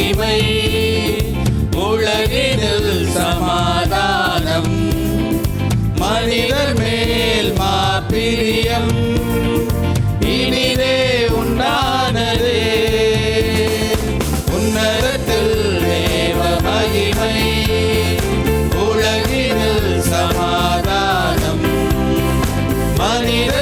தீமை உலகினில் சமாதானம். மனிதர் மேல் மாப்பிரியம் இனிதே உண்டானதே. உன்னதத்தில் தேவ மகிமை உலகினில் சமாதானம். மனிதர்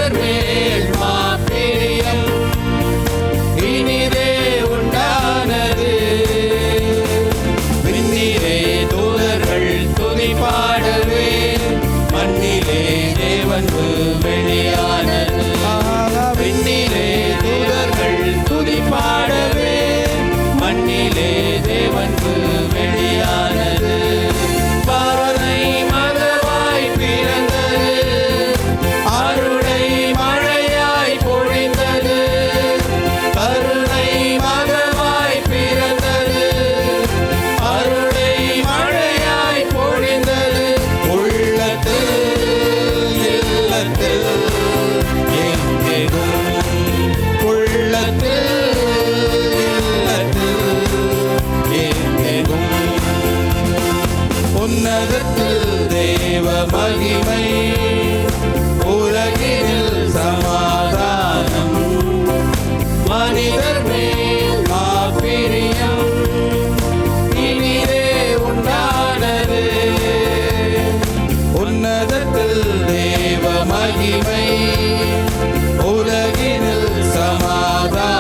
மகிமை உலகில் சமாதானம். மனிதர் மேல் மாப்பிரியம் இனிதே உண்டானது. உன்னதத்தில் தேவ மகிமை உலகினில் சமாதானம்.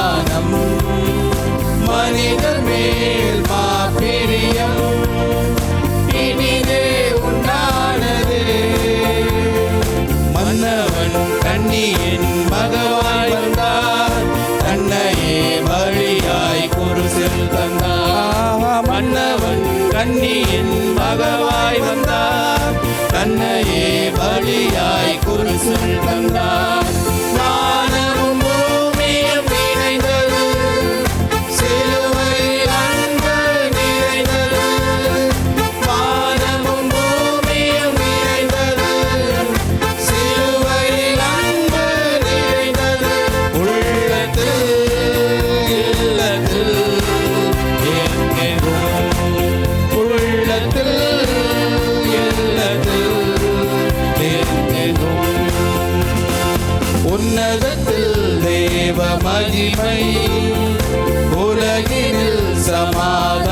கன்னியின் மகவாய் வந்தார். தன்னையே பலியாய் குறிசுள் வந்தார் மகிமை உலகினில் சமாதி